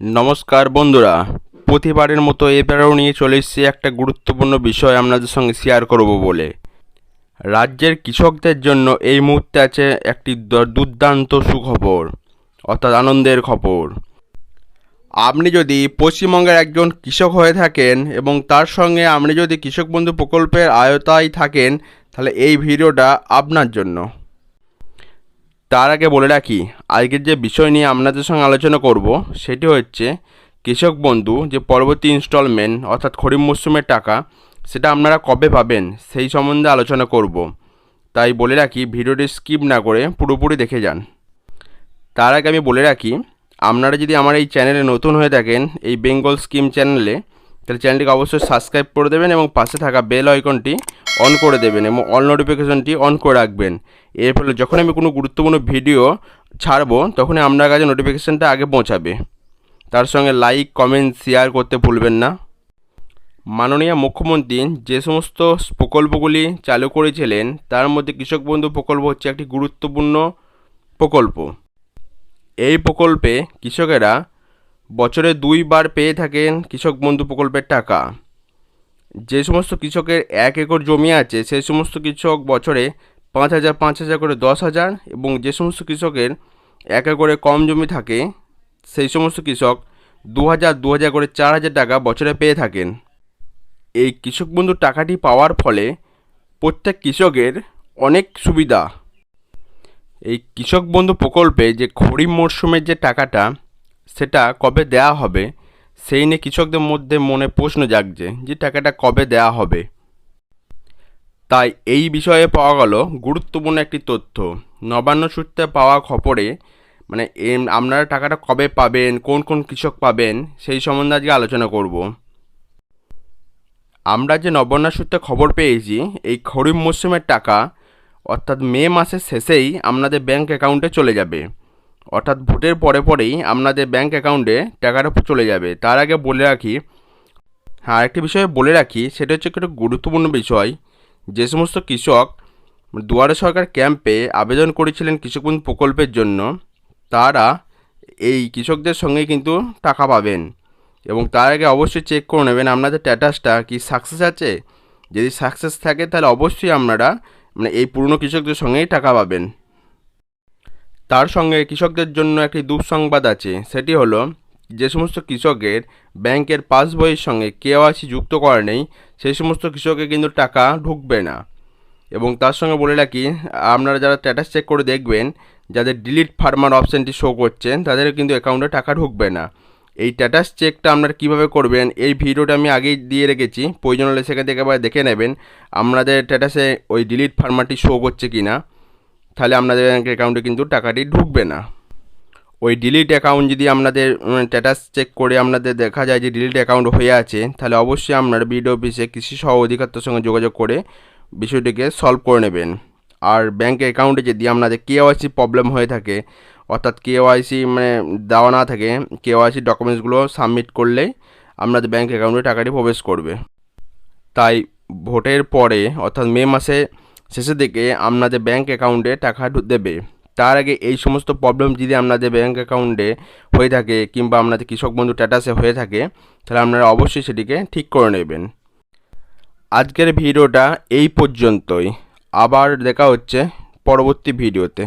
নমস্কার বন্ধুরা। প্রতিবারের মতো এবারেও নিয়ে চলে এসেছি একটা গুরুত্বপূর্ণ বিষয় আপনাদের সঙ্গে শেয়ার করব বলে। রাজ্যের কৃষকদের জন্য এই মুহূর্তে আছে একটি দুর্দান্ত সুখবর, অর্থাৎ আনন্দের খবর। আপনি যদি পশ্চিমবঙ্গের একজন কৃষক হয়ে থাকেন এবং তার সঙ্গে আপনি যদি কৃষক বন্ধু প্রকল্পের আয়তায় থাকেন, তাহলে এই ভিডিওটা আপনার জন্য। তার আগে বলে রাখি, আজকের যে বিষয় নিয়ে আপনাদের সঙ্গে আলোচনা করব, সেটি হচ্ছে কৃষক বন্ধু যে পরবর্তী ইনস্টলমেন্ট অর্থাৎ খরিফ মরশুমের টাকা, সেটা আপনারা কবে পাবেন, সেই সম্বন্ধে আলোচনা করব। তাই বলে রাখি, ভিডিওটি স্কিপ না করে পুরোপুরি দেখে যান। তার আগে আমি বলে রাখি, আপনারা যদি আমার এই চ্যানেলে নতুন হয়ে থাকেন, এই বেঙ্গল স্কিম চ্যানেলে তাহলে চ্যানেলটিকে অবশ্যই সাবস্ক্রাইব করে দেবেন এবং পাশে থাকা বেল আইকনটি অন করে দেবেন এবং অল নোটিফিকেশনটি অন করে রাখবেন। এর ফলে যখন আমি কোনো গুরুত্বপূর্ণ ভিডিও ছাড়বো, তখনই আপনার কাছে নোটিফিকেশনটা আগে পৌঁছাবে। তার সঙ্গে লাইক কমেন্ট শেয়ার করতে ভুলবেন না। মাননীয় মুখ্যমন্ত্রী যে সমস্ত প্রকল্পগুলি চালু করেছিলেন, তার মধ্যে কৃষক বন্ধু প্রকল্প হচ্ছে একটি গুরুত্বপূর্ণ প্রকল্প। এই প্রকল্পে কৃষকেরা বছরে দুইবার পেয়ে থাকেন কৃষক বন্ধু প্রকল্পের টাকা। যে সমস্ত কৃষকের এক একর জমি আছে, সেই সমস্ত কৃষক বছরে পাঁচ হাজার পাঁচ হাজার করে দশ হাজার এবং যে সমস্ত কৃষকের এক একরে কম জমি থাকে, সেই সমস্ত কৃষক দু হাজার দু হাজার করে চার হাজার টাকা বছরে পেয়ে থাকেন। এই কৃষক বন্ধু টাকাটি পাওয়ার ফলে প্রত্যেক কৃষকের অনেক সুবিধা। এই কৃষক বন্ধু প্রকল্পে যে খরিফ মরশুমের যে টাকাটা, সেটা কবে দেয়া হবে সেই নিয়ে কৃষকদের মধ্যে মনে প্রশ্ন জাগছে যে টাকাটা কবে দেয়া হবে। তাই এই বিষয়ে পাওয়া গেল গুরুত্বপূর্ণ একটি তথ্য। নবান্ন সূত্রে পাওয়া খবরে মানে আপনারা টাকাটা কবে পাবেন, কোন কোন কৃষক পাবেন, সেই সম্বন্ধে আজকে আলোচনা করব। আমরা যে নবান্ন সূত্রে খবর পেয়েছি, এই খরিফ মরশুমের টাকা অর্থাৎ মে মাসের শেষেই আপনাদের ব্যাংক অ্যাকাউন্টে চলে যাবে। অর্থাৎ ভোটের পরে পরেই আপনাদের ব্যাঙ্ক অ্যাকাউন্টে টাকাটা চলে যাবে। তার আগে বলে রাখি হ্যাঁ আরেকটি বিষয়ে বলে রাখি, সেটা হচ্ছে একটা গুরুত্বপূর্ণ বিষয়। যে সমস্ত কৃষক দুয়ারে সরকার ক্যাম্পে আবেদন করেছিলেন কৃষক বন্ধু প্রকল্পের জন্য, তারা এই কৃষকদের সঙ্গে কিন্তু টাকা পাবেন। এবং তার আগে অবশ্যই চেক করে নেবেন আপনাদের স্ট্যাটাসটা কি সাকসেস আছে? যদি সাকসেস থাকে তাহলে অবশ্যই আপনারা মানে এই পুরনো কৃষকদের সঙ্গেই টাকা পাবেন। তার সঙ্গে কৃষকদের জন্য একটি দুঃসংবাদ আছে। সেটি হলো, যে সমস্ত কৃষকের ব্যাংকের পাসবইয়ের সঙ্গে কেওয়াইসি যুক্ত করা নেই সেই সমস্ত কৃষকের কিন্তু টাকা ঢুকবে না। এবং তার সঙ্গে বলে রাখি, আপনারা যারা স্ট্যাটাস চেক করে দেখবেন, যাদের ডিলিট ফার্মার অপশানটি শো করছেন তাদের কিন্তু অ্যাকাউন্টে টাকা ঢুকবে না। এই স্ট্যাটাস চেকটা আপনারা কীভাবে করবেন, এই ভিডিওটা আমি আগেই দিয়ে রেখেছি। প্রয়োজন হলে সেখান থেকে একবার দেখে নেবেন, আপনাদের স্ট্যাটাসে ওই ডিলিট ফার্মারটি শো করছে কি না তাহলে আপনাদের ব্যাঙ্ক অ্যাকাউন্টে কিন্তু টাকাটি ঢুকবে না। ওই ডিলিট অ্যাকাউন্ট যদি আপনাদের স্ট্যাটাস চেক করে আপনাদের দেখা যায় যে ডিলিট অ্যাকাউন্ট হয়ে আছে, তাহলে অবশ্যই আপনারা বিডিও অফিসে কৃষি সহ অধিকারদের সঙ্গে যোগাযোগ করে বিষয়টিকে সলভ করে নেবেন। আর ব্যাঙ্ক অ্যাকাউন্টে যদি আপনাদের কেওয়াইসি প্রবলেম হয়ে থাকে, অর্থাৎ কেওয়াইসি মানে দেওয়া না থাকে কেওয়াইসি ডকুমেন্টসগুলো সাবমিট করলেই আপনাদের ব্যাঙ্ক অ্যাকাউন্টে টাকাটি প্রবেশ করবে। তাই ভোটের পরে, অর্থাৎ মে মাসে শেষের দিকে আপনাদের ব্যাঙ্ক অ্যাকাউন্টে টাকা দেবে, তার আগে এই সমস্ত প্রবলেম যদি আপনাদের ব্যাঙ্ক অ্যাকাউন্টে হয়ে থাকে কিংবা আপনাদের কৃষক বন্ধু স্ট্যাটাসে হয়ে থাকে, তাহলে আপনারা অবশ্যই সেটিকে ঠিক করে নেবেন। আজকের ভিডিওটা এই পর্যন্তই। আবার দেখা হচ্ছে পরবর্তী ভিডিওতে।